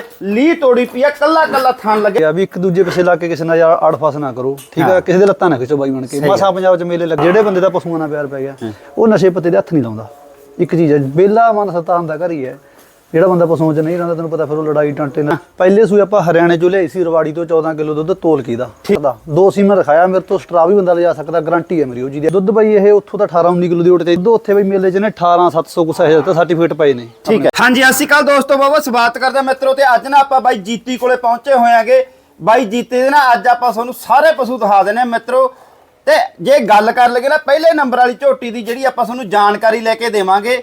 ਕਰਕੇ ਲੀ ਤੋੜੀ ਪਈ ਆ ਕੱਲਾ ਕੱਲਾ ਥਣ ਲੱਗਿਆ ਆ ਵੀ ਇੱਕ ਦੂਜੇ ਪਿੱਛੇ ਲੱਗ ਕੇ ਕਿਸੇ ਨਾਲ ਯਾਰ ਅੜਫਸ ਨਾ ਕਰੋ। ਠੀਕ ਆ ਕਿਸੇ ਦੇ ਲੱਤਾਂ ਨਾ ਖਿੱਚੋ ਬਾਈ ਬਣ ਕੇ। ਮਸਾ ਪੰਜਾਬ ਚ ਮੇਲੇ ਲੱਗ ਜਿਹੜੇ ਬੰਦੇ ਦਾ ਪਸ਼ੂਆਂ ਨਾਲ ਪਿਆਰ ਪੈ ਗਿਆ ਉਹ ਨਸ਼ੇ ਪੱਤੇ ਦੇ ਹੱਥ ਨਹੀਂ ਲਾਉਂਦਾ। ਇੱਕ ਚੀਜ਼ ਹੈ ਬੇਲਾ ਮਨ ਸਤਾਨ ਦਾ ਘਰ ਹੀ ਹੈ। ਜਿਹੜਾ ਬੰਦਾ ਪਸ਼ੂਆਂ ਚ ਨਹੀਂ ਰਹਿੰਦਾ, ਤੈਨੂੰ ਪਤਾ ਫਿਰ ਉਹ ਲੜਾਈ ਟਾਂਟੇ ਨਾਲ। ਪਹਿਲੇ ਸੂਏ ਆਪਾਂ ਹਰਿਆਣੇ ਚੋਂ ਲਿਆਈ ਸੀ, ਰਵਾੜੀ ਤੋਂ 14 ਕਿਲੋ ਦੁੱਧ ਤੋਲ ਕੀ ਦਾ ਦਾ ਦੋ ਸੀਮਾ ਰਖਾਇਆ, ਮੇਰੇ ਤੋਂ ਸਟਰਾ ਵੀ ਬੰਦਾ ਲਿਜਾ ਸਕਦਾ ਗਾਰੰਟੀ ਹੈ ਮੇਰੀ ਉਹ ਜੀ ਦੀ। ਦੁੱਧ ਬਾਈ ਇਹ ਉੱਥੋਂ ਤਾਂ 18 19 ਕਿਲੋ ਦੀ ਉੱਟ ਤੇ। ਉੱਥੇ ਬਈ ਮੇਲੇ ਚ ਨੇ 18 700 ਕੁਛ ਹੈ ਤਾਂ ਸਰਟੀਫਿਕੇਟ ਪਏ ਨੇ। ਠੀਕ ਹੈ ਹਾਂਜੀ, ਸਤਿ ਸ਼੍ਰੀ ਅਕਾਲ ਦੋਸਤੋ, ਬਹੁਤ ਸਵਾਗਤ ਕਰਦੇ ਹਾਂ ਮਿੱਤਰੋ ਤੇ ਅੱਜ ਨਾ ਆਪਾਂ ਬਾਈ ਜੀਤੀ ਕੋਲੇ ਪਹੁੰਚੇ ਹੋਏ ਆਂਗੇ ਬਾਈ ਜੀਤੇ ਦੇ ਨਾ ਅੱਜ ਆਪਾਂ ਤੁਹਾਨੂੰ ਸਾਰੇ ਪਸ਼ੂ ਦਿਖਾ ਦੇਣੇ ਆ ਮਿੱਤਰੋ। ਤੇ ਜੇ ਗੱਲ ਕਰ ਲਗੇ ਨਾ, ਪਹਿਲੇ ਨੰਬਰ ਵਾਲੀ ਝੋਟੀ ਦੀ ਜਿਹੜੀ ਆਪਾਂ ਤੁਹਾਨੂੰ ਜਾਣਕਾਰੀ ਲੈ ਕੇ ਦੇਵਾਂਗੇ।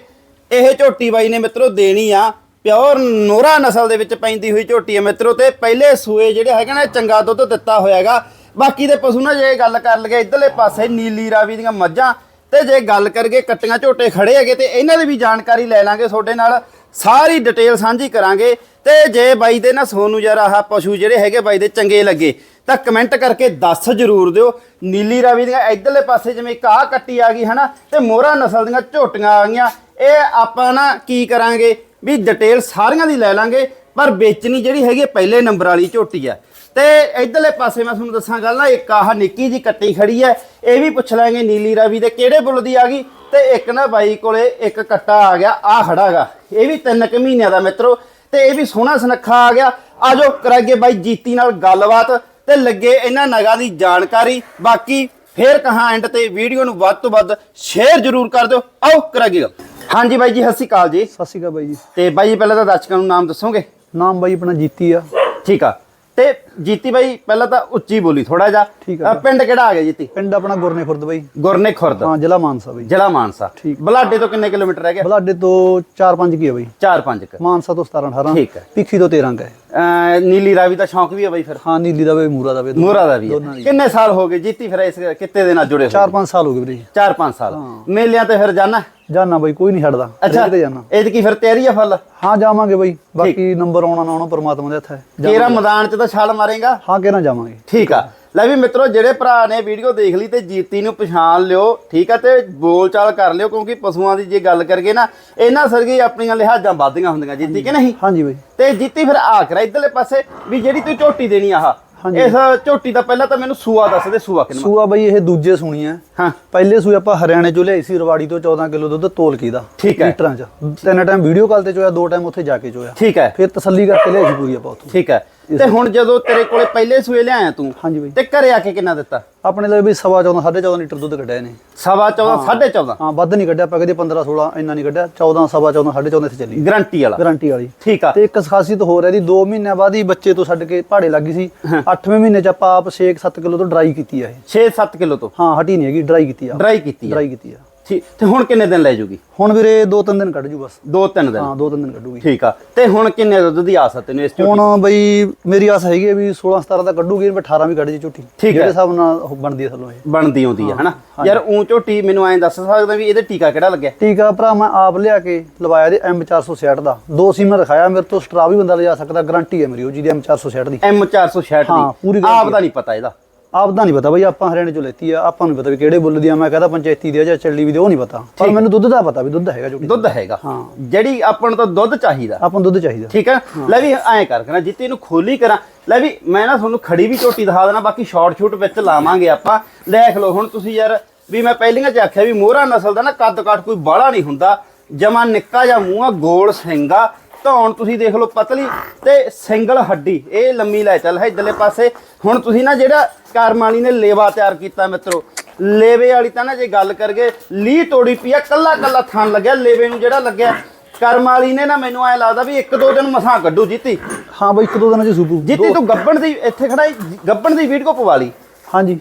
ਇਹ ਝੋਟੀ ਬਾਈ ਨੇ ਮਿੱਤਰੋ ਦੇਣੀ ਆ। ਪਿਓਰ ਨੋਰਾ ਨਸਲ ਦੇ ਵਿੱਚ ਪੈਂਦੀ ਹੋਈ ਝੋਟੀ ਹੈ ਮਿੱਤਰੋ ਤੇ ਪਹਿਲੇ ਸੂਏ ਜਿਹੜੇ ਹੈਗੇ ਨੇ, ਚੰਗਾ ਦੁੱਧ ਦਿੱਤਾ ਹੋਇਆਗਾ। ਬਾਕੀ ਦੇ ਪਸ਼ੂ ਨਾ ਜੇ ਗੱਲ ਕਰ ਲਗੇ ਇਧਰਲੇ ਪਾਸੇ ਨੀਲੀ ਰਾਵੀ ਦੀਆਂ ਮੱਝਾਂ, ਤੇ ਜੇ ਗੱਲ ਕਰਗੇ ਕੱਟੀਆਂ ਝੋਟੇ ਖੜੇ ਹੈਗੇ ਤੇ ਇਹਨਾਂ ਦੀ ਵੀ ਜਾਣਕਾਰੀ ਲੈ ਲਾਂਗੇ ਤੁਹਾਡੇ ਨਾਲ। ਸਾਰੀ ਡਿਟੇਲ ਸਾਂਝੀ ਕਰਾਂਗੇ। ਤੇ ਜੇ ਬਾਈ ਦੇ ਨਾ ਸੋਨੂੰ ਯਾਰ ਆਹ ਪਸ਼ੂ ਜਿਹੜੇ ਹੈਗੇ ਬਾਈ ਦੇ ਚੰਗੇ ਲੱਗੇ, ਤਾਂ ਕਮੈਂਟ ਕਰਕੇ ਦੱਸ ਜਰੂਰ ਦਿਓ। ਨੀਲੀ ਰਾਵੀ ਦੀਆਂ ਇਧਰਲੇ ਪਾਸੇ ਜਿਵੇਂ ਇੱਕ ਆਹ ਕੱਟੀ ਆ ਗਈ ਹਨਾ, ਤੇ ਮੋਹਰਾ ਨਸਲ ਦੀਆਂ ਝੋਟੀਆਂ ਆ ਗਈਆਂ। ਇਹ ਆਪਾਂ ਨਾ ਕੀ ਕਰਾਂਗੇ? ਵੀ ਡਿਟੇਲ ਸਾਰੀਆਂ ਦੀ ਲੈ ਲਾਂਗੇ, ਪਰ ਵੇਚਣੀ ਜਿਹੜੀ ਹੈਗੀ ਪਹਿਲੇ ਨੰਬਰ ਵਾਲੀ ਝੋਟੀ ਆ। ਤੇ ਇਧਰਲੇ ਪਾਸੇ ਮੈਂ ਤੁਹਾਨੂੰ ਦੱਸਾਂ ਗੱਲ ਨਾ, ਇੱਕ ਆਹ ਨਿੱਕੀ ਜੀ ਕੱਟੀ ਖੜੀ ਹੈ ਇਹ ਵੀ ਪੁੱਛ ਲਾਂਗੇ ਨੀਲੀ ਰਾਵੀ ਦੇ ਕਿਹੜੇ ਬੁੱਲ ਦੀ ਆ ਗਈ। ਤੇ ਇੱਕ ਨਾ ਬਾਈ ਕੋਲੇ ਇੱਕ ਕੱਟਾ ਆ ਗਿਆ ਆ ਖੜਾਗਾ ਇਹ ਵੀ ਤਿੰਨ ਕੁ ਮਹੀਨਿਆਂ ਦਾ ਮਿੱਤਰੋ, ਤੇ ਇਹ ਵੀ ਸੋਹਣਾ ਸੁਨੱਖਾ ਆ ਗਿਆ। ਆਜੋ ਕਰਾਂਗੇ ਬਾਈ ਜੀਤੀ ਨਾਲ ਗੱਲਬਾਤ, ਤੇ ਲੱਗੇ ਇਹਨਾਂ ਨਗਾਂ ਦੀ ਜਾਣਕਾਰੀ। ਬਾਕੀ ਫੇਰ ਕਹਾਂ ਐਂਡ ਤੇ ਵੀਡੀਓ ਨੂੰ ਵੱਧ ਤੋਂ ਵੱਧ ਸ਼ੇਅਰ ਜ਼ਰੂਰ ਕਰ ਦਿਓ। ਆਓ ਕਰਾਂਗੇ ਗੱਲ। ਹਾਂਜੀ ਬਾਈ ਜੀ ਸਤਿ ਸ਼੍ਰੀ ਅਕਾਲ ਜੀ। ਸਤਿ ਸ਼੍ਰੀ ਅਕਾਲ ਬਾਈ ਜੀ। ਤੇ ਬਾਈ ਜੀ ਪਹਿਲਾਂ ਤਾਂ ਦਰਸ਼ਕਾਂ ਨੂੰ ਨਾਮ ਦੱਸੋਗੇ? ਨਾਮ ਬਾਈ ਆਪਣਾ ਜੀਤੀ ਆ। ਠੀਕ ਆ। ਤੇ ਜੀਤੀ ਬਾਈ ਪਹਿਲਾਂ ਤਾਂ ਉੱਚੀ ਬੋਲੀ ਥੋੜਾ ਜਿਹਾ। ਪਿੰਡ ਕਿਹੜਾ ਆ ਗਿਆ ਜੀਤੀ? ਪਿੰਡ ਆਪਣਾ ਗੁਰਨੇ ਖੁਰਦ ਬਾਈ। ਗੁਰਨੇ ਖੁਰਦ। ਹਾਂ ਜ਼ਿਲ੍ਹਾ ਮਾਨਸਾ ਬਾਈ। ਜ਼ਿਲ੍ਹਾ ਮਾਨਸਾ। ਠੀਕ। ਬਲਾਡੇ ਤੋਂ ਕਿੰਨੇ ਕਿਲੋਮੀਟਰ ਰਹਿ ਗਿਆ? ਬਲਾਡੇ ਤੋਂ 4-5 ਕੀ ਆ ਬਾਈ। 4-5 ਕ। ਮਾਨਸਾ ਤੋਂ 17-18 ਠੀਕ ਹੈ। ਪਿੱਖੀ ਤੋਂ 13 ਕਾ ਹੈ ਅ, ਨੀਲੀ ਰਾਵੀ ਦਾ ਸ਼ੌਂਕ ਵੀ ਆ ਬਾਈ ਫਿਰ? ਹਾਂ ਨੀਲੀ ਦਾ ਵੇ ਮੂਰਾ ਦਾ ਵੇ ਮੋਹਰਾ ਦਾ ਵੀ। ਕਿੰਨੇ ਸਾਲ ਹੋ ਗਏ ਜੀਤੀ ਫਿਰ ਇਸ ਕਿੱਤੇ ਦੇ ਨਾਲ ਜੁੜੇ ਹੋਏ? 4-5 ਸਾਲ ਹੋ ਗਏ ਵੀਰੇ। 4-5 ਸਾਲ। ਮੇਲਿਆਂ ਤੇ ਫਿਰ ਜਾਣਾ? ਜਾਨਾ ਬਾਈ ਕੋਈ ਨਹੀਂ ਛੱਡਦਾ। ਅੱਛਾ ਤੇ ਜਾਨਾ। ਇਹ ਕੀ ਫਿਰ ਤਿਆਰੀ ਆ ਫੁੱਲ? ਹਾਂ ਜਾਵਾਂਗੇ ਬਾਈ। ਬਾਕੀ ਨੰਬਰ ਆਉਣਾ ਨਾ ਆਉਣਾ ਪਰਮਾਤਮਾ ਦੇ ਹੱਥ ਹੈ। ਕੇਰਾ ਮੈਦਾਨ 'ਚ ਤਾਂ ਛਾਲ ਮਾਰੇਗਾ? ਹਾਂ ਕਿਹਨਾਂ ਜਾਵਾਂਗੇ? ਠੀਕ ਆ। ਲੈ ਵੀ ਮਿੱਤਰੋ ਜਿਹੜੇ ਭਰਾ ਨੇ ਵੀਡੀਓ ਦੇਖ ਲਈ ਤੇ ਜੀਤੀ ਨੂੰ ਪਛਾਣ ਲਿਓ ਠੀਕ ਆ ਤੇ ਬੋਲਚਾਲ ਕਰ ਲਿਓ ਕਿਉਂਕਿ ਪਸ਼ੂਆਂ ਦੀ ਜੇ ਗੱਲ ਕਰਗੇ ਨਾ ਇਹਨਾਂ ਸਰਗੀ ਆਪਣੀਆਂ ਲਿਹਾਜ਼ਾਂ ਵੱਧਦੀਆਂ ਹੁੰਦੀਆਂ ਜੀਤੀ ਕਿ ਨਹੀਂ? ਹਾਂਜੀ ਬਾਈ। ਤੇ ਜੀਤੀ ਫਿਰ ਆ ਕਰਾ ਇਧਰਲੇ ਪਾਸੇ ਵੀ ਜਿਹੜੀ ਤੂੰ ਝੋਟੀ ਦੇਣੀ ਆਹ। ਇਸ ਝੋਟੀ ਦਾ ਪਹਿਲਾਂ ਤਾਂ ਮੈਨੂੰ ਸੂਆ ਦੱਸ ਦੇ ਸੂਆ ਕਿੰਨਾ? ਸੂਆ ਬਾਈ ਇਹ ਦੂਜੇ ਸੁਣੀ ਹੈ ਹਾਂ। ਪਹਿਲੇ ਸੂਏ ਆਪਾਂ ਹਰਿਆਣੇ ਚੋਂ ਲਿਆਈ ਸੀ ਰਵਾੜੀ ਤੋਂ 14 ਕਿਲੋ ਦੁੱਧ ਤੋਲ ਕੀ ਦਾ ਠੀਕ ਹੈ। ਲੀਟਰਾਂ ਚ। ਤਿੰਨ ਟਾਈਮ ਵੀਡੀਓ ਕਾਲ ਤੇ ਚੋਇਆ ਦੋ ਟਾਈਮ ਉੱਥੇ ਜਾ ਕੇ ਚੋਇਆ। ਠੀਕ ਹੈ ਫਿਰ ਤਸੱਲੀ ਕਰਕੇ ਲਿਆਈ ਸੀ ਪੂਰੀ ਆਪਾਂ ਉੱਥੋਂ। ਠੀਕ ਹੈ ਤੇ ਹੁਣ ਜਦੋਂ ਤੇਰੇ ਕੋਲੇ ਪਹਿਲੇ ਸੂਏ ਲਿਆਇਆ ਤੂੰ ਹਾਂਜੀ ਬਾਈ। ਤੇ ਘਰੇ ਆ ਕੇ ਕਿੰਨਾ ਦਿੱਤਾ? ਆਪਣੇ ਲਈ ਵੀ ਸਵਾ 14 14.5 ਲੀਟਰ ਦੁੱਧ ਕੱਢਿਆ ਨੇ ਸਵਾ 14 14.5 ਹਾਂ ਵੱਧ ਨਹੀਂ ਕੱਢਿਆ ਆਪਾਂ ਕਦੇ 15 16 ਇੰਨਾ ਨਹੀਂ ਕੱਢਿਆ 14 ਸਵਾ 14 14.5 ਇੱਥੇ ਚੱਲੀ। ਗਰੰਟੀ ਵਾਲਾ। ਗਾਰੰਟੀ ਵਾਲੀ। ਠੀਕ ਆ। ਤੇ ਇੱਕ ਖਾਸੀਅਤ ਹੋਰ ਹੈ ਦੀ 2 ਮਹੀਨਿਆਂ ਬਾਅਦ ਹੀ ਬੱਚੇ ਤੋਂ ਛੱਡ ਕੇ ਪਹਾੜੇ ਲੱਗੀ ਸੀ। 8ਵੇਂ ਮਹੀਨੇ ਚ ਆਪਾਂ ਆਪ 6-7 ਕਿਲੋ ਤੋਂ ਡਰਾਈ ਕੀਤੀ ਆ ਇਹ। 6-7 ਕਿਲੋ ਤੋਂ? ਹਾਂ ਹਟੀ ਨਹੀਂ ਹੈਗੀ ਡਰਾਈ ਕੀਤੀ ਆ। ਡਰਾਈ ਕੀਤੀ ਆ। ਡਰਾਈ ਕੀਤੀ ਆ। ਠੀਕ ਤੇ ਹੁਣ ਕਿੰਨੇ ਦਿਨ ਲੈ ਜੂਗੀ? ਹੁਣ ਵੀਰੇ 2-3 ਦਿਨ ਕੱਢ ਜੂ ਬਸ। ਦੋ ਤਿੰਨ ਦਿਨ? ਹਾਂ 2-3 ਦਿਨ ਕੱਢੂਗੀ। ਠੀਕ ਆ। ਤੇ ਹੁਣ ਕਿੰਨੇ ਦੁੱਧ ਦੀ ਆਸ ਆ ਤੈਨੂੰ ਇਸ ਝੋਟੀ ਹੁਣ ਬਈ ਮੇਰੀ ਆਸ ਹੈਗੀ ਹੈ ਵੀ 16-17 ਦਾ ਕੱਢੂਗੀ ਮੈਂ 18 ਵੀ ਕੱਢ ਜੀ ਝੁੱਟੀ। ਹੈ। ਜਿਹੜੇ ਹਿਸਾਬ ਨਾਲ ਬਣਦੀ ਹੈ ਥੱਲੋਂ ਇਹ। ਬਣਦੀ ਆਉਂਦੀ ਆ ਹਨਾ? ਯਾਰ ਉਂ ਝੋਟੀ ਮੈਨੂੰ ਐਂ ਦੱਸ ਸਕਦਾ ਵੀ ਇਹਦੇ ਟੀਕਾ ਕਿਹੜਾ ਲੱਗਿਆ? ਟੀਕਾ ਭਰਾ ਮੈਂ ਆਪ ਲਿਆ ਕੇ ਲਵਾਇਆ ਦੇ M460 ਦਾ। ਦੋ ਸੀਮਾ ਰਖਾਇਆ ਮੇਰੇ ਤੋਂ ਸਟਰਾ ਵੀ ਬੰਦਾ ਲਿਜਾ ਸਕਦਾ ਗਾਰੰਟੀ ਹੈ ਮੇਰੀ ਉਹ ਜੀ ਦੀ। M460 ਦੀ M466 ਹਾਂ, ਦੀ। ਪੂਰੀ ਆਪ ਦਾ ਨਹੀਂ ਪਤਾ ਇਹਦਾ। ਆਪ ਦਾ ਨਹੀਂ ਪਤਾ ਬਈ ਆਪਾਂ ਹਰਿਆਣੇ ਚੋਂ ਲੈਤੀ ਆ ਆਪਾਂ ਨੂੰ ਪਤਾ ਵੀ ਕਿਹੜੇ ਬੁੱਲ ਦੀ ਆ ਮੈਂ ਕਹਿੰਦਾ ਪੰਚਾਇਤੀ ਦੀ ਆ ਜਾਂ ਚੱਲੀ ਵੀ ਦੀ ਉਹ ਨਹੀਂ ਪਤਾ। ਪਰ ਮੈਨੂੰ ਦੁੱਧ ਦਾ ਪਤਾ ਵੀ ਦੁੱਧ ਹੈਗਾ ਝੁੱਟੀ ਦੁੱਧ ਹੈਗਾ। ਹਾਂ। ਜਿਹੜੀ ਆਪਾਂ ਨੂੰ ਤਾਂ ਦੁੱਧ ਚਾਹੀਦਾ। ਆਪਾਂ ਨੂੰ ਦੁੱਧ ਚਾਹੀਦਾ। ਠੀਕ ਹੈ। ਲੈ ਵੀ ਐਂ ਕਰ ਕਰਾਂ ਜਿੱਤੇ ਇਹਨੂੰ ਖੋਲੀ ਕਰਾਂ। ਲੈ ਵੀ ਮੈਂ ਨਾ ਤੁਹਾਨੂੰ ਖੜੀ ਵੀ ਝੋਟੀ ਦਿਖਾ ਦੇਣਾ ਬਾਕੀ ਸ਼ਾਰਟ ਸ਼ੂਟ ਵਿੱਚ ਲਾਵਾਂਗੇ ਆਪਾਂ। ਦੇਖ ਲਓ ਹੁਣ ਤੁਸੀਂ ਯਾਰ ਵੀ ਮੈਂ ਪਹਿਲੀਆਂ ਚ ਆਖਿਆ ਵੀ ਮੋਹਰਾ ਨਸਲ ਦਾ ਨਾ ਕੱਦ ਕਾਠ ਕੋਈ ਬਾਹਲਾ ਨਹੀਂ ਹੁੰਦਾ। ਜਮਾ ਨਿੱਕਾ ਜਿਹਾ ਮੂੰਹ ਆ ਗੋਲ ਸਿੰਗਾ। ਧੌਣ ਤੁਸੀਂ ਦੇਖ ਲਓ ਪਤਲੀ ਤੇ ਸਿੰਗਲ ਹੱਡੀ। ਇਹ ਲੰਮੀ ਲੈ ਚੱਲ ਹੈ ਇਧਰਲੇ ਪਾਸੇ। ਹੁਣ ਤੁਸੀਂ ਨਾ ਜਿਹੜਾ ਕਰਮ ਵਾਲੀ ਨੇ ਲੇਵਾ ਤਿਆਰ ਕੀਤਾ ਮਿੱਤਰੋ ਲੇਵੇ ਵਾਲੀ ਤਾਂ ਨਾ ਜੇ ਗੱਲ ਕਰਗੇ ਲੀ ਤੋੜੀ ਪਈ ਆ ਕੱਲਾ ਕੱਲਾ ਥਣ ਲੱਗਿਆ ਲੇਵੇ ਨੂੰ ਜਿਹੜਾ ਲੱਗਿਆ। ਕਰਮ ਵਾਲੀ ਨੇ ਨਾ ਮੈਨੂੰ ਐ ਲੱਗਦਾ ਵੀ ਇੱਕ ਦੋ ਦਿਨ ਮਸਾਂ ਕੱਢੂ ਜੀਤੀ। ਹਾਂ ਬਈ ਇੱਕ ਦੋ ਦਿਨਾਂ ਚ ਸੂਪੂ ਜੀਤੀ ਤੂੰ ਗੱਬਣ ਦੀ ਇੱਥੇ ਖੜਾ ਈ, ਗੱਬਣ ਦੀ ਵੀਡੀਓ ਪਵਾ ਲਈ। ਹਾਂਜੀ।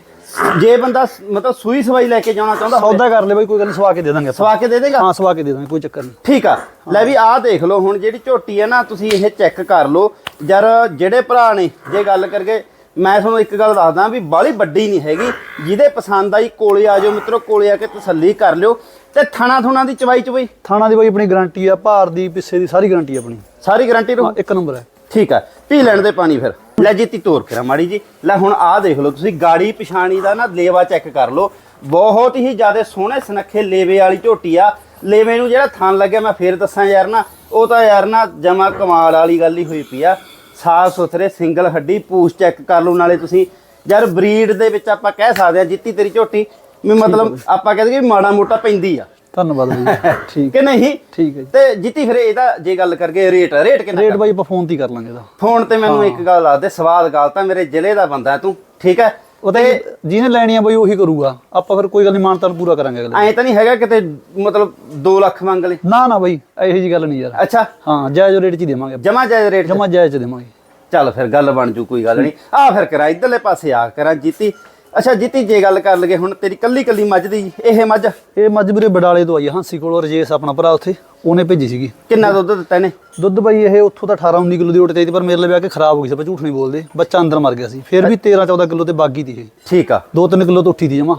ਜੇ ਬੰਦਾ ਸ- ਮਤਲਬ ਸੂਈ ਸਵਾਈ ਲੈ ਕੇ ਜਾਣਾ ਚਾਹੁੰਦਾ ਹੋਵੇ ਸੌਦਾ ਕਰ ਲੈ ਬਈ ਕੋਈ ਗੱਲ ਨੀ, ਸਵਾ ਕੇ ਦੇ ਦਾਂਗੇ ਸਵਾ ਕੇ ਦੇ ਦੇਗਾ? ਹਾਂ ਸਵਾ ਕੇ ਦੇ ਦਾਂਗੇ ਕੋਈ ਚੱਕਰ ਨਹੀਂ ਠੀਕ ਆ। ਲੈ ਵੀ ਆਹ ਦੇਖ ਲਓ ਹੁਣ ਜਿਹੜੀ ਝੋਟੀ ਹੈ ਨਾ ਤੁਸੀਂ ਇਹ ਚੈੱਕ ਕਰ ਲਓ। ਜਰ ਜਿਹੜੇ ਭਰਾ ਨੇ ਜੇ ਗੱਲ ਕਰਗੇ ਮੈਂ ਤੁਹਾਨੂੰ ਇੱਕ ਗੱਲ ਦੱਸਦਾ ਵੀ ਬਾਲੀ ਵੱਡੀ ਨਹੀਂ ਹੈਗੀ। ਜਿਹਦੇ ਪਸੰਦ ਆਈ ਕੋਲੇ ਆ ਜਾਓ ਮਿੱਤਰੋ ਕੋਲੇ ਆ ਕੇ ਤਸੱਲੀ ਕਰ ਲਿਓ। ਤੇ ਥਣਾ ਥੁਣਾ ਦੀ ਚਵਾਈ ਚਵਾਈ? ਥਾਣਾ ਦੀ ਬਈ ਆਪਣੀ ਗਾਰੰਟੀ ਆ ਭਾਰ ਦੀ ਪਿੱਛੇ ਦੀ ਸਾਰੀ ਗਾਰੰਟੀ ਆਪਣੀ। ਸਾਰੀ ਗਾਰੰਟੀ ਰਹੂ? ਹਾਂ ਇੱਕ ਨੰਬਰ ਹੈ। ਠੀਕ ਆ। ਪੀ ਲੈਣ ਦੇ ਪਾਣੀ ਫਿਰ। ਲੈ ਜੀਤੀ ਤੋਰ ਕਰਾ ਮਾੜੀ ਜੀ। ਲੈ ਹੁਣ ਆਹ ਦੇਖ ਲਓ ਤੁਸੀਂ ਗਾੜੀ ਪਛਾਣੀ ਦਾ ਨਾ ਲੇਵਾ ਚੈੱਕ ਕਰ ਲਓ। ਬਹੁਤ ਹੀ ਜ਼ਿਆਦਾ ਸੋਹਣੇ ਸੁਨੱਖੇ ਲੇਵੇ ਵਾਲੀ ਝੋਟੀ ਆ। ਲੇਵੇ ਨੂੰ ਜਿਹੜਾ ਥਣ ਲੱਗਿਆ ਮੈਂ ਫੇਰ ਦੱਸਾਂ ਯਾਰ ਨਾ ਉਹ ਤਾਂ ਯਾਰ ਨਾ ਜਮਾ ਕਮਾਲ ਵਾਲੀ ਗੱਲ ਹੀ ਹੋਈ ਪਈ ਆ। ਸਾਫ਼ ਸੁਥਰੇ ਸਿੰਗਲ ਹੱਡੀ ਪੂਛ ਚੈੱਕ ਕਰ ਲਓ ਨਾਲੇ ਤੁਸੀਂ। ਯਾਰ ਬਰੀਡ ਦੇ ਵਿੱਚ ਆਪਾਂ ਕਹਿ ਸਕਦੇ ਆ ਜਿੱਤੀ ਤੇਰੀ ਝੋਟੀ ਵੀ ਮਤਲਬ ਆਪਾਂ ਕਹਿੰਦੇ ਕਿ ਮਾੜਾ ਮੋਟਾ ਪੈਂਦੀ ਆ। ਧੰਨਵਾਦ ਬਾਈ। ਠੀਕ। ਕਿ ਨਹੀਂ? ਠੀਕ ਹੈ ਜੀ। ਤੇ ਜਿੱਤੀ ਫਿਰ ਇਹਦਾ ਜੇ ਗੱਲ ਕਰਕੇ ਰੇਟ ਰੇਟ ਕਿੰਨਾ ਰੇਟ ਬਾਈ ਆਪਾਂ ਫੋਨ ਤੇ ਹੀ ਕਰ ਲਾਂਗੇ ਇਹਦਾ। ਫੋਨ ਤੇ ਮੈਨੂੰ ਇੱਕ ਗੱਲ ਦੱਸ ਸਵਾਦ ਗੱਲ ਤਾਂ ਮੇਰੇ ਜ਼ਿਲ੍ਹੇ ਦਾ ਬੰਦਾ ਹੈ ਤੂੰ ਠੀਕ ਹੈ? ਉਹ ਤਾਂ ਜਿਹਨੇ ਲੈਣੀ ਆ ਬਾਈ ਉਹੀ ਕਰੂਗਾ। ਆਪਾਂ ਫਿਰ ਕੋਈ ਗੱਲ ਨਹੀਂ ਮਾਨਤਾਨ ਪੂਰਾ ਕਰਾਂਗੇ ਅਗਲੇ ਐਂ ਤਾਂ ਨਹੀਂ ਹੈਗਾ ਕਿਤੇ ਮਤਲਬ 2 ਲੱਖ ਮੰਗ ਲੈ ਨਾ ਨਾ ਬਾਈ ਇਹੋ ਜੀ ਗੱਲ ਨਹੀਂ ਯਾਰ। ਅੱਛਾ। ਹਾਂ ਜਾਇਜ਼ ਰੇਟ ਚ ਹੀ ਦੇਵਾਂਗੇ ਜਮਾ ਜਾਇਜ਼ ਰੇਟ? ਜਮਾ ਜਾਇਜ਼ ਚ ਦੇਵਾਂਗੇ। ਚੱਲ ਫਿਰ ਗੱਲ ਬਣ ਜੂ ਕੋਈ ਗੱਲ ਨਹੀਂ। ਆ ਫਿਰ ਕਰਾ ਇਧਰਲੇ ਪਾਸੇ ਆ ਕਰਾਂ ਜੀਤੀ। ਅੱਛਾ ਜੀਤੀ ਜੇ ਗੱਲ ਕਰ ਲਗੇ ਹੁਣ ਤੇਰੀ ਕੱਲੀ ਕੱਲੀ ਮੱਝ ਦੀ ਇਹ ਮੱਝ? ਇਹ ਮੱਝ ਵੀਰੇ ਬਡਾਲੇ ਤੋਂ ਆਈ ਆ, ਹਾਂਸੀ ਕੋਲੋਂ ਰਜੇਸ਼ ਆਪਣਾ ਭਰਾ ਉੱਥੇ ਉਹਨੇ ਭੇਜੀ ਸੀਗੀ। ਕਿੰਨਾ ਦੁੱਧ ਦਿੱਤਾ ਇਹਨੇ? ਦੁੱਧ ਬਾਈ ਇਹ ਉੱਥੋਂ ਤਾਂ 18 19 ਕਿਲੋ ਦੀ ਉੱਟ ਚਾਹੀਦੀ ਪਰ ਮੇਰੇ ਲਈ ਆ ਕੇ ਖਰਾਬ ਹੋ ਗਈ ਸੀ ਆਪਾਂ ਝੂਠ ਨਹੀਂ ਬੋਲਦੇ ਬੱਚਾ ਅੰਦਰ ਮਰ ਗਿਆ ਸੀ। ਫਿਰ ਵੀ 13 14 ਕਿਲੋ ਤੇ ਬਾਗੀ ਤੀ ਇਹ। ਠੀਕ ਆ। 2-3 ਕਿਲੋ ਤੋਂ ਉੱਠੀ ਦੀ ਜਮਾ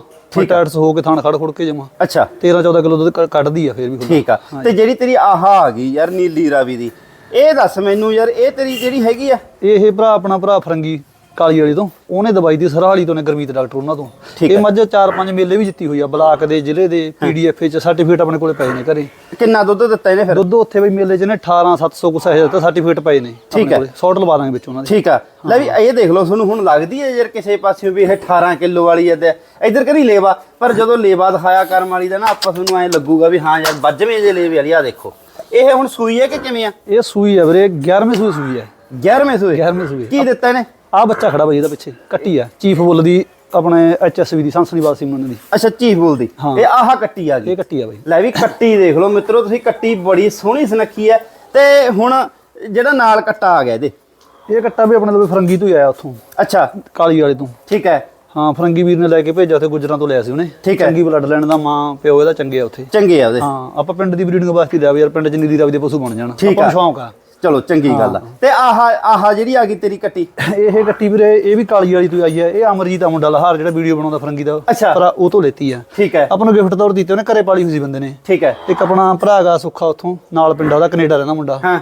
ਟਾਇਟਸ ਹੋ ਕੇ ਥਾਣ ਖੜ ਖੁੜ ਕੇ ਜਮਾ। ਅੱਛਾ। 13 14 ਕਿਲੋ ਦੁੱਧ ਕ- ਕੱਢਦੀ ਆ ਫਿਰ ਵੀ। ਠੀਕ ਆ। ਤੇ ਜਿਹੜੀ ਤੇਰੀ ਆਹਾ ਆ ਗਈ ਯਾਰ ਨੀਲੀ ਰਾਵੀ ਦੀ ਇਹ ਦੱਸ ਮੈਨੂੰ ਯਾਰ ਇਹ ਤੇਰੀ ਜਿਹੜੀ ਹੈਗੀ ਆ? ਇਹ ਭਰਾ ਆਪਣਾ ਭਰਾ ਫਰੰਗੀ। ਕਾਲੀ ਵਾਲੀ ਤੋਂ ਉਹਨੇ ਦਵਾਈ ਦੀ ਸਰਹਾਲੀ ਤੋਂ ਨੇ ਗਰਮੀਤ ਡਾਕਟਰ ਉਹਨਾਂ ਤੋਂ। ਠੀਕ ਇਹ ਮੱਝ ਚਾਰ ਪੰਜ ਮੇਲੇ ਵੀ ਜਿੱਤੀ ਹੋਈ ਆ ਬਲਾਕ ਦੇ ਜ਼ਿਲ੍ਹੇ ਦੇ ਪੀਡੀਐਫ ਚ ਸਰਟੀਫਿਕੇਟ ਆਪਣੇ ਕੋਲੇ ਪਏ ਨੇ ਘਰੇ। ਕਿੰਨਾ ਦੁੱਧ ਦਿੱਤਾ ਇਹਨੇ ਫਿਰ? ਦੁੱਧ ਉੱਥੇ ਬਈ ਮੇਲੇ ਚ ਨੇ 18 700 ਕੁਛ ਹੈ ਤਾਂ ਸਰਟੀਫਿਕੇਟ ਪਏ ਨੇ ਠੀਕ ਹੈ। ਸ਼ਾਰਟ ਲਵਾ ਦਾਂਗੇ ਵਿੱਚ ਉਹਨਾਂ ਦੇ। ਠੀਕ ਆ। ਲੈ ਵੀ ਇਹ ਦੇਖ ਲਓ ਤੁਹਾਨੂੰ ਹੁਣ ਲੱਗਦੀ ਹੈ ਯਾਰ ਕਿਸੇ ਪਾਸਿਓਂ ਵੀ ਇਹ 18 ਕਿਲੋ ਵਾਲੀ ਐ ਤੇ ਇੱਧਰ ਕਰੀ ਲੇਵਾ ਪਰ ਜਦੋਂ ਲੇਵਾ ਦਿਖਾਇਆ ਕਰਮ ਵਾਲੀ ਦਾ ਨਾ ਆਪਾਂ ਤੁਹਾਨੂੰ ਐਂ ਲੱਗੂਗਾ ਵੀ ਹਾਂ ਯਾਰ ਵੱਜਵੇਂ ਜੇ ਲੇਵੇ ਵਾਲੀ ਆ ਦੇਖੋ। ਇਹ ਹੁਣ ਸੂਈ ਹੈ ਕਿ ਕਿਵੇਂ ਆ? ਇਹ ਸੂਈ ਹੈ ਵੀਰੇ 11ਵੀਂ ਸੂਈ ਸੂਈ ਹੈ 11ਵੇਂ ਸੂਈ 11ਵੀਂ ਸੂਈ ਕੀ ਦਿੱਤਾ ਇਹਨੇ? ਆ ਬੱਚਾ ਖੜਾ ਬਈ ਇਹਦਾ ਪਿੱਛੇ ਕੱਟੀ ਆ। ਚੀਫ ਬੁੱਲ ਦੀ ਆਪਣੇ ਐਚਐਸਵੀ ਦੀ ਸੰਸਨੀ ਵਾਸੀ ਮੰਨ ਦੀ। ਅੱਛਾ ਚੀਫ ਬੋਲਦੀ ਹਾਂ। ਇਹ ਆਹ ਕੱਟੀ ਆ ਗਈ। ਇਹ ਕੱਟੀ ਆ ਬਈ। ਲੈ ਵੀ ਕੱਟੀ ਦੇਖ ਲਓ ਮਿੱਤਰੋ ਤੁਸੀਂ ਕੱਟੀ ਬੜੀ ਸੋਹਣੀ ਸੁਨੱਖੀ ਹੈ ਤੇ ਹੁਣ ਜਿਹੜਾ ਨਾਲ ਕੱਟਾ ਆ ਗਿਆ ਇਹਦੇ? ਇਹ ਕੱਟਾ ਵੀ ਆਪਣੇ ਲਈ ਫਰੰਗੀ ਤੋਂ ਹੀ ਆਇਆ ਉੱਥੋਂ। ਅੱਛਾ। ਕਾਲੀ ਵਾਲੇ ਤੋਂ। ਠੀਕ ਹੈ। ਹਾਂ ਫਰੰਗੀ ਵੀਰ ਨੇ ਲੈ ਕੇ ਭੇਜਿਆ ਉੱਥੇ ਗੁਜਰਾਂ ਤੋਂ ਲਿਆ ਸੀ ਉਹਨੇ। ਚੰਗੀ ਬਲੱਡ ਲੈਣ ਦਾ ਮਾਂ ਪਿਓ ਇਹਦਾ ਚੰਗੇ ਆ ਉੱਥੇ। ਚੰਗੇ ਆ ਉਹਦੇ। ਹਾਂ ਆਪਾਂ ਪਿੰਡ ਦੀ ਬਰੀਡਿੰਗ ਵਾਸਤੇ ਲਿਆ ਵੀ ਯਾਰ ਪਿੰਡ ਚ ਨੀਲੀ ਰਾਵੀ ਦੇ ਪਸ਼ੂ ਬਣ ਜਾਣ। ਆਪਾਂ ਨੂੰ। ਸ਼ੌਂਕ ਆ। ਚਲੋ ਚੰਗੀ ਗੱਲ ਆ। ਤੇ ਆਹ ਆਹ ਜਿਹੜੀ ਆ ਗਈ ਤੇਰੀ ਕੱਟੀ? ਇਹ ਕੱਟੀ ਵੀਰੇ ਇਹ ਵੀ ਕਾਲੀ ਵਾਲੀ ਤੋਂ ਆਈ ਹੈ ਇਹ ਅਮਰਜੀਤ ਆ ਮੁੰਡਾ ਲਹਾਰ ਜਿਹੜਾ ਵੀਡੀਓ ਬਣਾਉਂਦਾ ਫਰੰਗੀ ਦਾ। ਪਰ ਉਹ ਤੋਂ ਲੈਤੀ ਆ। ਠੀਕ ਹੈ। ਆਪਾਂ ਨੂੰ ਗਿਫਟ ਤੌਰ ਦਿੱਤੇ ਉਹਨੇ ਘਰੇ ਪਾਲੀ ਹੋਈ ਸੀ ਬੰਦੇ ਨੇ। ਠੀਕ ਹੈ। ਇੱਕ ਆਪਣਾ ਭਰਾ ਗਾ ਸੁੱਖਾ ਉੱਥੋਂ ਨਾਲ ਪਿੰਡਾ ਉਹਦਾ ਕੈਨੇਡਾ ਰਹਿੰਦਾ ਮੁੰਡਾ। ਹਾਂ।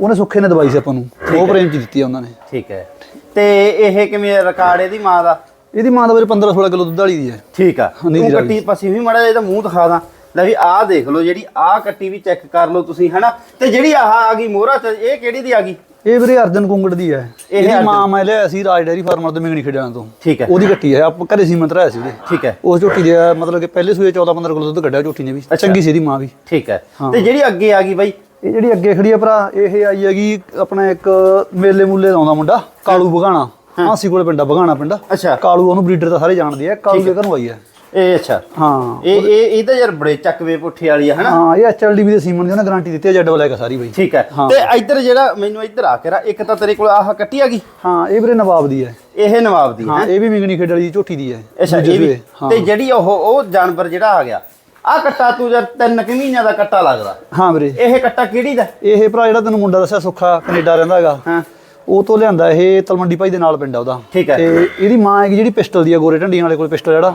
ਉਹਨੇ ਸੁੱਖੇ ਨੇ ਦਵਾਈ ਸੀ ਆਪਾਂ ਨੂੰ। ਉਹ ਪ੍ਰੇਮ ਚ ਦਿੱਤੀ ਆ ਉਹਨਾਂ ਨੇ। ਠੀਕ ਹੈ। ਤੇ ਇਹ ਕਿਵੇਂ ਰਿਕਾਰਡ ਇਹਦੀ ਮਾਂ ਦਾ? ਇਹਦੀ ਮਾਂ ਦਾ ਵੀਰੇ 15 16 ਕਿਲੋ ਦੁੱਧ ਵਾਲੀ ਦੀ ਹੈ। ਠੀਕ ਆ। ਰਾਵੀ। ਕੱਟੀ ਪਾਸੀ ਵੀ ਮੜਾ ਇਹਦਾ ਮੂੰਹ ਦਿਖਾ ਦਾਂ। ਲੈ ਵੀ ਆਹ ਦੇਖ ਲਓ ਜਿਹੜੀ ਆਹ ਕੱਟੀ ਵੀ ਚੈੱਕ ਕਰ ਲਓ ਤੁਸੀਂ ਹਨਾ? ਤੇ ਜਿਹੜੀ ਆਹ ਆ ਗਈ ਮੋਹਰਾ ਚ ਇਹ ਕਿਹੜੀ ਦੀ ਆ ਗਈ? ਇਹ ਵੀਰੇ ਅਰਜਨ ਕੁੰਗੜ ਦੀ ਹੈ। ਇਹ ਮਾਂ ਮੈਂ ਲਿਆ ਸੀ ਰਾਜ ਡੈਰੀ ਫਾਰਮਰ ਤੋਂ ਮਿੰਗਣੀ ਖੇਡਾਂ ਤੋਂ। ਠੀਕ ਹੈ। ਉਹਦੀ ਕੱਟੀ ਹੈ ਆਪਾਂ ਘਰੇ ਸੀਮੰਤ ਰਾਇਆ ਸੀ ਉਹਦੇ ਠੀਕ ਹੈ। ਉਸ ਝੋਟੀ ਦੇ ਮਤਲਬ ਕਿ ਪਹਿਲੇ ਸੂਏ 14 15 ਕਿਲੋ ਦੁੱਧ ਕੱਢਿਆ ਝੋਟੀ ਨੇ ਵੀ। ਚੰਗੀ ਸੀ ਇਹਦੀ ਮਾਂ ਵੀ। ਠੀਕ ਹੈ। ਤੇ ਜਿਹੜੀ ਅੱਗੇ ਆ ਗਈ ਬਾਈ? ਇਹ ਜਿਹੜੀ ਅੱਗੇ ਖੜੀ ਆ ਭਰਾ ਇਹ ਆਈ ਹੈਗੀ ਆਪਣਾ ਇੱਕ ਮੇਲੇ ਮੂਲੇ ਦਾ ਆਉਂਦਾ ਮੁੰਡਾ ਕਾਲੂ ਬਗਾਣਾ ਹਾਂਸੀ ਕੋਲੇ ਪਿੰਡਾ ਬਗਾਣਾ ਪਿੰਡਾ। ਅੱਛਾ। ਕਾਲੂ ਉਹਨੂੰ ਬਰੀਡਰ ਤਾਂ ਸਾਰੇ ਜਾਣਦੇ ਆ ਕਾਲੂ ਦੇ ਘਰੋਂ ਆਈ ਹੈ। ਇਹ ਅੱਛਾ। ਹਾਂ। ਇਹ ਇਹ ਇਹ ਤਾਂ ਯਾਰ ਬੜੇ ਚੱਕਵੇ ਪੁੱਠੇ ਵਾਲੀ ਆ ਹਨਾ? ਹਾਂ ਇਹ ਐਚਐਲਡੀਬੀ ਦੇ ਸੀਮਨ ਦੀ ਉਹਨੇ ਗਾਰੰਟੀ ਦਿੱਤੀ ਹੈ ਜੱਡ ਵਾਲਾ ਹੈਗਾ ਸਾਰੀ ਬਈ। ਠੀਕ ਹੈ ਹਾਂ। ਤੇ ਇੱਧਰ ਜਿਹੜਾ ਮੈਨੂੰ ਇੱਧਰ ਆ ਕੇ ਰਾ ਇੱਕ ਤਾਂ ਤੇਰੇ ਕੋਲ ਆਹ ਕੱਟੀ ਆ ਗਈ? ਹਾਂ ਇਹ ਵੀਰੇ ਨਵਾਬ ਦੀ ਹੈ ਇਹ ਨਵਾਬ ਦੀ ਹਾਂ ਇਹ ਵੀ ਮਿੰਗਣੀ ਖੇਡ ਵਾਲੀ ਝੋਟੀ ਦੀ ਹੈ ਅੱਛਾ ਦੂਜੇ ਇਹ ਵੀ। ਸੂਏ, ਹਾਂ। ਤੇ ਜਿਹੜੀ ਉਹ ਉਹ ਜਾਨਵਰ ਜਿਹੜਾ ਆ ਗਿਆ ਆ ਕੱਟਾ ਤੂੰ ਯਾਰ ਤਿੰਨ ਕੁ ਮਹੀਨਿਆਂ ਦਾ ਕੱਟਾ ਲੱਗਦਾ। ਹਾਂ ਵੀਰੇ। ਇਹ ਕੱਟਾ ਕਿਹੜੀ ਦਾ? ਇਹ ਭਰਾ ਜਿਹੜਾ ਤੈਨੂੰ ਮੁੰਡਾ ਦੱਸਿਆ ਸੁੱਖਾ ਕੈਨੇਡਾ ਰਹਿੰਦਾ ਹੈਗਾ। ਹਾਂ। ਉਹ ਤੋਂ ਲਿਆਂਦਾ ਇਹ ਤਲਵੰਡੀ ਭਾਈ ਦੇ ਨਾਲ ਪਿੰਡ ਆ ਉਹਦਾ। ਠੀਕ ਹੈ। ਤੇ ਇਹਦੀ ਮਾਂ ਹੈਗੀ ਜਿਹੜੀ ਪਿਸਟਲ ਦੀ ਆ ਗੋਰੇ ਢੰਡੀਆਂ ਵਾਲੇ ਕੋਲ ਪਿਸਟਲ ਜਿਹੜਾ।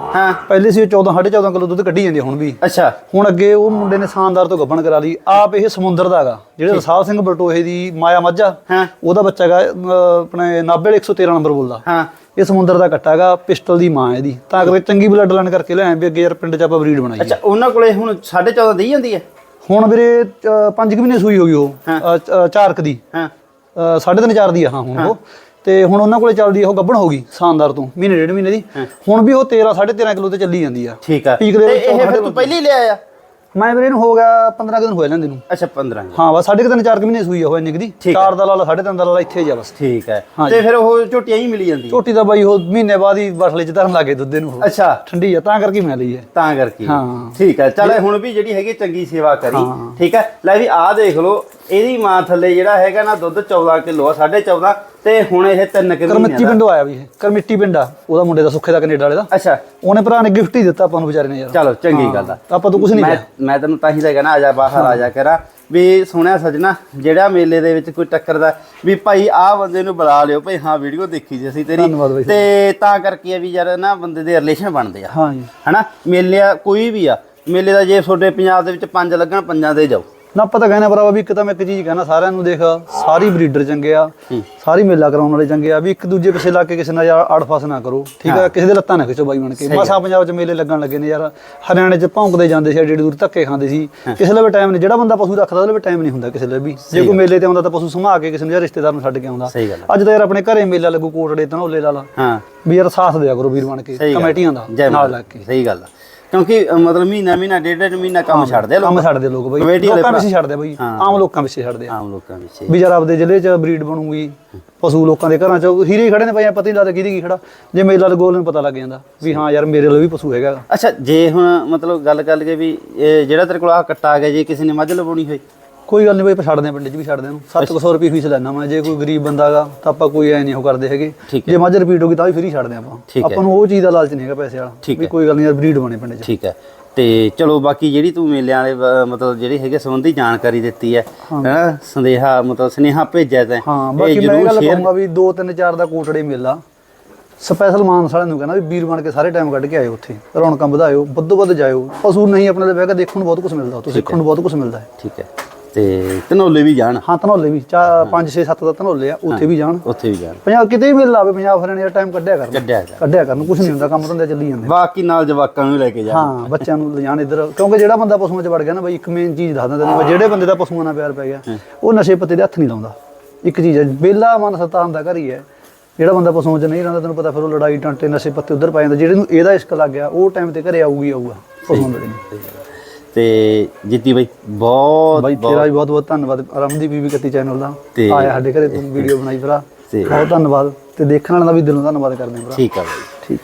ਪਹਿਲੇ ਸੀ 14 14.5 ਕਿਲੋ ਦੁੱਧ ਕੱਢੀ ਜਾਂਦੀ ਹੁਣ ਵੀ। ਅੱਛਾ। ਹੁਣ ਅੱਗੇ ਉਹ ਮੁੰਡੇ ਨੇ ਸ਼ਾਨਦਾਰ ਤੋਂ ਗੱਭਣ ਕਰਾ ਲਈ। ਆਪ ਇਹ ਸਮੁੰਦਰ ਦਾ ਹੈਗਾ। ਜਿਹੜੇ ਰਸਾਲ ਸਿੰਘ ਬਲਟੋਹੇ ਦੀ ਮਾਇਆ ਮੱਝਾ ਹਾਂ। ਉਹਦਾ ਬੱਚਾ ਹੈਗਾ ਆਪਣੇ ਨਾਭੇ ਵਾਲੇ 113 ਨੰਬਰ ਬੋਲਦਾ ਹਾਂ। ਇਹ ਸਮੁੰਦਰ ਦਾ ਕੱਟਾ ਹੈਗਾ ਪਿਸਟਲ ਦੀ ਮਾਂ ਇਹਦੀ। ਤਾਂ ਕਰਕੇ ਚੰਗੀ ਬਲੱਡ ਲਾਈਨ ਕਰਕੇ ਲਿਆਏ ਵੀ ਅੱਗੇ ਯਾਰ ਪਿੰਡ 'ਚ ਆਪਾਂ ਬਰੀਡ ਬਣਾਈਏ ਅੱਛਾ ਉਹਨਾਂ ਕੋਲੇ ਹੁਣ 14.5 ਦੇਈ ਜਾਂਦੀ ਹੈ? ਹੁਣ ਵੀਰੇ ਅਹ, ਪੰਜ ਕੁ ਮਹੀਨੇ ਸੂਈ ਹੋ ਗਈ ਉਹ ਅਹ, ਅਹ, ਚਾਰ ਕੁ ਦੀ। ਹਾਂ। ਅਹ, ਸਾਢੇ ਤਿੰਨ ਚਾਰ ਦੀ ਆ ਹਾਂ ਹੁਣ ਉਹ। ਤੇ ਹੁਣ ਉਹਨਾਂ ਕੋਲੇ ਚੱਲਦੀ ਉਹ ਗੱਭਣ ਹੋ ਗਈ ਸ਼ਾਨਦਾਰ ਤੋਂ ਮਹੀਨੇ ਡੇਢ ਮਹੀਨੇ ਦੀ। ਹੁਣ ਵੀ ਉਹ 13 13.5 ਕਿਲੋ ਤੇ ਚੱਲੀ ਜਾਂਦੀ ਆ। ਠੀਕ ਆ। ਦੇ ਵਿੱਚ ਇਹ ਫਿਰ ਤੂੰ ਪਹਿਲੀ ਲਿਆ ਆ ਮੈਂ ਵੀਰੇ ਨੂੰ ਹੋ ਗਿਆ 15 ਕੁ ਦਿਨ ਹੋਏ ਲੈਂਦੇ ਨੂੰ। ਅੱਛਾ 15 ਹਾਂ ਬਸ ਸਾਢੇ ਕੁ ਤਿੰਨ ਚਾਰ ਕੁ ਮਹੀਨੇ ਸੂਈ ਆ ਹੋਏ ਨਿਕਦੀ ਠੀਕ ਚਾਰ ਦਾ ਲਾਲਾ ਸਾਢੇ ਤਿੰਨ ਦਾ ਲਾਲਾ ਇੱਥੇ ਹੀ ਆ ਬਸ। ਠੀਕ ਹੈ। ਤੇ ਫਿਰ ਉਹ ਝੋਟੀਆਂ ਹੀ ਮਿਲੀ ਜਾਂਦੀ ਝੋਟੀ ਦਾ ਬਾਈ ਉਹ ਮਹੀਨੇ ਬਾਅਦ ਹੀ ਬਸਲੇ ਚ ਧਰਨ ਲੱਗੇ ਦੁੱਧ ਨੂੰ ਉਹ। ਅੱਛਾ। ਠੰਡੀ ਆ ਤਾਂ ਕਰਕੇ ਮੈਂ ਲਈ ਹੈ। ਤਾਂ ਕਰਕੇ। ਹਾਂ। ਠੀਕ ਹੈ। ਚੱਲ ਹੁਣ ਵੀ ਜਿਹੜੀ ਹੈਗੀ ਚੰਗੀ ਸੇਵਾ ਕਰੀ। ਠੀਕ ਹੈ। ਲੈ ਵੀ ਆਹ ਦੇਖ ਲਓ ਇਹਦੀ ਮਾਂ ਥੱਲੇ ਜਿਹੜਾ ਹੈਗਾ ਨਾ ਦੁੱਧ 14 ਕਿਲੋ ਆ 14.5 ਤੇ ਹੁਣ ਇਹ 3 ਕਿਲੋ ਕਰਮਿੱਟੀ ਪਿੰਡੋਂ ਆਇਆ ਵੀ ਇਹ। ਕਰਮਿੱਟੀ ਪਿੰਡ ਆ ਉਹਦਾ ਮੁੰਡੇ ਦਾ ਸੁੱਖੇ ਦਾ ਕੈਨੇਡਾ ਵਾਲੇ ਦਾ। ਅੱਛਾ। ਉਹਨੇ ਭਰਾ ਨੇ ਗਿਫਟ ਹੀ ਦਿੱਤਾ ਆਪਾਂ ਨੂੰ ਵਿਚਾਰੇ ਨੇ ਯਾਰ। ਚਲੋ ਚੰਗੀ ਗੱਲ ਆ। ਆਪਾਂ ਤੋਂ ਕੁਝ ਨਹੀਂ ਮੈਂ ਮੈਂ ਤੈਨੂੰ ਤਾਂ ਹੀ ਤਾਂ ਕਹਿਣਾ ਆ ਜਾ ਬਾਹਰ ਆ ਜਾ ਕਰਾ ਵੀ ਸੁਣਿਆ ਸਜਣਾ ਜਿਹੜਾ ਮੇਲੇ ਦੇ ਵਿੱਚ ਕੋਈ ਟੱਕਰਦਾ ਵੀ ਭਾਈ ਆਹ ਬੰਦੇ ਨੂੰ ਬੁਲਾ ਲਿਓ ਭਾਈ ਹਾਂ ਵੀਡੀਓ ਦੇਖੀ ਜੀ ਅਸੀਂ ਤੇਰੀ। ਤੇ ਤਾਂ ਕਰਕੇ ਵੀ ਯਾਰ ਨਾ ਬੰਦੇ ਦੇ ਰਿਲੇਸ਼ਨ ਬਣਦੇ ਆ। ਹਾਂ ਜੀ। ਹਨਾ? ਮੇਲੇ ਕੋਈ ਵੀ ਆ। ਮੇਲੇ ਦਾ ਜੇ ਤੁਹਾਡੇ ਪੰਜਾਬ ਦੇ ਵਿੱਚ ਪੰਜ ਲੱਗਣ ਪੰਜਾਂ ਦੇ ਜਾਓ। ਨਾ ਪਤਾ ਕਹਿੰਦਾ ਭਰਾਵਾ ਵੀ ਇੱਕ ਤਾਂ ਮੈਂ ਇੱਕ ਚੀਜ਼ ਕਹਿਣਾ ਸਾਰਿਆਂ ਨੂੰ ਦੇਖ ਸਾਰੀ ਬਰੀਡਰ ਚੰਗੇ ਆ ਸਾਰੀ ਮੇਲਾ ਕਰਾਉਣ ਵਾਲੇ ਚੰਗੇ ਆ ਵੀ ਇੱਕ ਦੂਜੇ ਪਿੱਛੇ ਲੱਗ ਕੇ ਕਿਸੇ ਨਾਲ ਯਾਰ ਅੜਫਸ ਨਾ ਕਰੋ ਠੀਕ ਆ ਕਿਸੇ ਦੇ ਲੱਤਾਂ ਨਾ ਖਿੱਚੋ ਬਾਈ ਬਣ ਕੇ। ਮਸਾ ਪੰਜਾਬ 'ਚ ਮੇਲੇ ਲੱਗਣ ਲੱਗੇ ਨੇ ਯਾਰ ਹਰਿਆਣੇ 'ਚ ਭੌਂਕਦੇ ਜਾਂਦੇ ਸੀ ਏਡੀ ਦੂਰ ਧੱਕੇ ਖਾਂਦੇ ਸੀ। ਕਿਸੇ ਲਈ ਟਾਈਮ ਨਹੀਂ ਜਿਹੜਾ ਬੰਦਾ ਪਸ਼ੂ ਰੱਖਦਾ ਉਹਦੇ ਲਈ ਟਾਈਮ ਨਹੀਂ ਹੁੰਦਾ ਕਿਸੇ ਲਈ ਵੀ। ਜੇ ਕੋਈ ਮੇਲੇ ਤੇ ਆਉਂਦਾ ਤਾਂ ਪਸ਼ੂ ਸਮਾ ਕੇ ਕਿਸੇ ਨੂੰ ਜਾਂ ਰਿਸ਼ਤੇਦਾਰ ਨੂੰ ਛੱਡ ਕੇ ਆਉਂਦਾ। ਅੱਜ ਤਾਂ ਯਾਰ ਆਪਣੇ ਘਰੇ ਮੇਲਾ ਲੱਗੂ ਕੋਟੜੇ ਧਨੌਲੇ ਲਾ ਲਾ। ਹਾਂ। ਵੀ ਯਾਰ ਸਾਥ ਦਿਆ ਕਰੋ ਵੀਰ ਬਣ ਕੇ। ਕਮੇਟੀਆਂ ਦਾ ਨਾਲ ਲੱਗ ਕੇ। ਸਹੀ ਗੱਲ ਆ। ਕਿਉਂਕਿ ਅ, ਮਤਲਬ ਮਹੀਨਾ ਮਹੀਨਾ ਡੇਢ ਡੇਢ ਮਹੀਨਾ ਕੰਮ ਛੱਡਦੇ ਆ ਲੋਕ। ਕੰਮ ਛੱਡਦੇ ਲੋਕ ਬਈ। ਕਮੇਟੀ ਵਾਲੇ ਲੋਕਾਂ ਛੱਡਦੇ ਬਈ। ਆਮ ਲੋਕਾਂ ਵਿੱਚ ਛੱਡਦੇ ਆ। ਆਮ ਲੋਕਾਂ ਵਿੱਚ ਵੀ ਯਾਰ ਆਪਦੇ ਜ਼ਿਲ੍ਹੇ 'ਚ ਬਰੀਡ ਬਣੂਗੀ ਪਸ਼ੂ ਲੋਕਾਂ ਦੇ ਘਰਾਂ 'ਚ ਹੀਰੇ ਹੀ ਖੜੇ ਨੇ ਆ ਪਤਾ ਹੀ ਨੀ ਲੱਗਦਾ ਕਿਹਦੀ ਕੀ ਖੜਾ। ਜੇ ਮੇਲਾ ਲਗੋਲ ਨੂੰ ਪਤਾ ਲੱਗ ਜਾਂਦਾ ਵੀ ਹਾਂ ਯਾਰ ਮੇਰੇ ਲਈ ਵੀ ਪਸ਼ੂ ਹੈਗਾ। ਅੱਛਾ ਜੇ ਹੁਣ ਮਤਲਬ ਗੱਲ ਕਰ ਲਈਏ ਵੀ ਇਹ ਜਿਹੜਾ ਤੇਰੇ ਕੋਲ ਆ ਕੱਟਾ ਆ ਗਿਆ ਜੇ ਕਿਸੇ ਨੇ ਮੱਝ ਲਵਾਉਣੀ ਹੋਈ ਕੋਈ ਗੱਲ ਨਹੀਂ ਬਈ ਆਪਾਂ ਛੱਡਦੇ ਆ ਪਿੰਡ 'ਚ ਵੀ ਛੱਡਦੇ ਆ 700 ਰੁਪਏ ਫੀਸ ਲੈਣਾ ਮੈਂ ਜੇ ਕੋਈ ਗਰੀਬ ਬੰਦਾ ਹੈਗਾ ਤਾਂ ਆਪਾਂ ਕੋਈ ਐ ਨਹੀਂ ਉਹ ਕਰਦੇ ਹੈਗੇ। ਠੀਕ ਜੇ ਮੱਝ ਰਿਪੀਟ ਹੋ ਗਈ ਤਾਂ ਵੀ ਫ੍ਰੀ ਛੱਡਦੇ ਆ ਆਪਾਂ। ਠੀਕ ਹੈ। ਆਪਾਂ ਨੂੰ ਉਹ ਚੀਜ਼ ਦਾ ਲਾਲਚ ਨਹੀਂ ਹੈਗਾ ਪੈਸੇ ਵਾਲਾ ਠੀਕ ਵੀ ਹੈ। ਕੋਈ ਗੱਲ ਨਹੀਂ ਯਾਰ ਬਰੀਡ ਬਣੇ ਪਿੰਡ 'ਚ। ਠੀਕ ਹੈ। ਤੇ ਚਲੋ ਬਾਕੀ ਜਿਹੜੀ ਤੂੰ ਮੇਲਿਆਂ ਵਾਲੇ ਮਤਲਬ ਜਿਹੜੀ ਹੈਗੇ ਸੰਬੰਧੀ ਜਾਣਕਾਰੀ ਦਿੱਤੀ ਹੈ ਹੈਨਾ ਸੰਦੇਹਾ ਮਤਲਬ ਸੁਨੇਹਾ ਭੇਜਿਆ ਤੈਂ ਹਾਂ ਇਹ ਬਾਕੀ ਮੈਂ ਇਹ ਗੱਲ share- ਕਹੂੰਗਾ ਵੀ 2 3 4 ਦਾ ਕੋਟੜੇ ਮੇਲਾ। ਸਪੈਸ਼ਲ ਮਾਨਸ ਵਾਲਿਆਂ ਨੂੰ ਕਹਿੰਦਾ ਵੀ ਵੀਰ ਬਣ ਕੇ ਸਾਰੇ ਟਾਈਮ ਕੱਢ ਕੇ ਆਇਓ ਉੱਥੇ। ਰੌਣਕਾਂ ਵਧਾਇਓ ਵੱਧੋ ਵੱਧ ਜਾਇਓ। ਪਸ਼ੂ ਨਹੀਂ ਆਪਣੇ ਲਈ ਬਹਿ ਕੇ ਦੇਖਣ ਨੂੰ ਬਹੁਤ ਕੁਝ ਮਿਲਦਾ ਉੱਥੇ ਸਿੱਖਣ ਨੂੰ ਬਹੁਤ ਕੁਝ ਮਿਲਦਾ ਹੈ। ਠੀਕ ਹੈ। ਤੇ ਧਨੌਲੇ ਵੀ ਜਾਣ। ਹਾਂ ਧਨੌਲੇ ਵੀ ਚਾ 5 6 7 ਦਾ ਧਨੌਲੇ ਆ ਉੱਥੇ ਵੀ ਜਾਣ। ਉੱਥੇ ਵੀ ਜਾਣ। ਪੰਜਾਬ ਕਿਤੇ ਵੀ ਮੇਲਾ ਆਵੇ ਪੰਜਾਬ ਹਰਿਆਣੇ ਦਾ ਟਾਈਮ ਕੱਢਿਆ ਕਰਨ। ਕੱਢਿਆ ਜਾ ਕੱਢਿਆ ਕਰਨ ਕੁਝ ਨਹੀਂ ਹੁੰਦਾ ਕੰਮ ਧੰਦੇ ਚੱਲੀ ਜਾਂਦੇ। ਬਾਕੀ ਨਾਲ ਜਵਾਕਾਂ ਨੂੰ ਲੈ ਕੇ ਜਾ ਹਾਂ ਬੱਚਿਆਂ ਨੂੰ ਲਿਜਾਣ ਇੱਧਰ ਕਿਉਂਕਿ ਜਿਹੜਾ ਬੰਦਾ ਪਸ਼ੂਆਂ 'ਚ ਵੜ ਗਿਆ ਨਾ ਬਈ ਇੱਕ ਮੇਨ ਚੀਜ਼ ਦੱਸ ਦਿੰਦਾ ਤੈਨੂੰ ਜਿਹੜੇ ਬੰਦੇ ਦਾ ਪਸ਼ੂਆਂ ਨਾਲ ਪਿਆਰ ਪੈ ਗਿਆ ਉਹ ਨਸ਼ੇ ਪੱਤੇ ਦੇ ਹੱਥ ਨਹੀਂ ਲਾਉਂਦਾ। ਇੱਕ ਚੀਜ਼ ਹੈ ਬੇਲਾ ਮਨ ਸਤਾ ਹੁੰਦਾ ਘਰ ਹੀ ਹੈ। ਜਿਹੜਾ ਬੰਦਾ ਪਸ਼ੂਆਂ 'ਚ ਨਹੀਂ ਰਹਿੰਦਾ ਤੈਨੂੰ ਪਤਾ ਫਿਰ ਉਹ ਲੜਾਈ ਟਾਂਟੇ ਨਸ਼ੇ ਪੱਤੇ ਉਧਰ ਪੈ ਜਾਂਦਾ। ਜਿਹੜੇ ਨੂੰ ਇਹਦਾ ਇਸ਼ਕ ਲੱਗ ਗਿਆ ਉਹ ਟਾਈਮ ਤੇ ਘਰੇ ਆਊਗੀ ਆਊਗਾ ਪਸ਼ੂਆਂ ਦੇ ਨਹੀਂ ਤੇ ਜਿੱਤੀ ਬਾਈ ਬਹੁਤ ਬਾਈ ਤੇਰਾ ਵੀ ਬਹੁਤ ਬਹੁਤ ਧੰਨਵਾਦ। ਰਮਦੀ ਬੀਬੀ ਕੱਤੀ ਚੈਨਲ ਦਾ। ਆਇਆ ਸਾਡੇ ਘਰੇ ਤੂੰ ਵੀਡੀਓ ਬਣਾਈ ਭਰਾ। ਬਹੁਤ ਧੰਨਵਾਦ। ਤੇ ਦੇਖਣ ਵਾਲਿਆਂ ਦਾ ਵੀ ਦਿਲੋਂ ਧੰਨਵਾਦ ਕਰਦੇ ਹਾਂ ਭਰਾ। ਠੀਕ ਆ ਬਾਈ।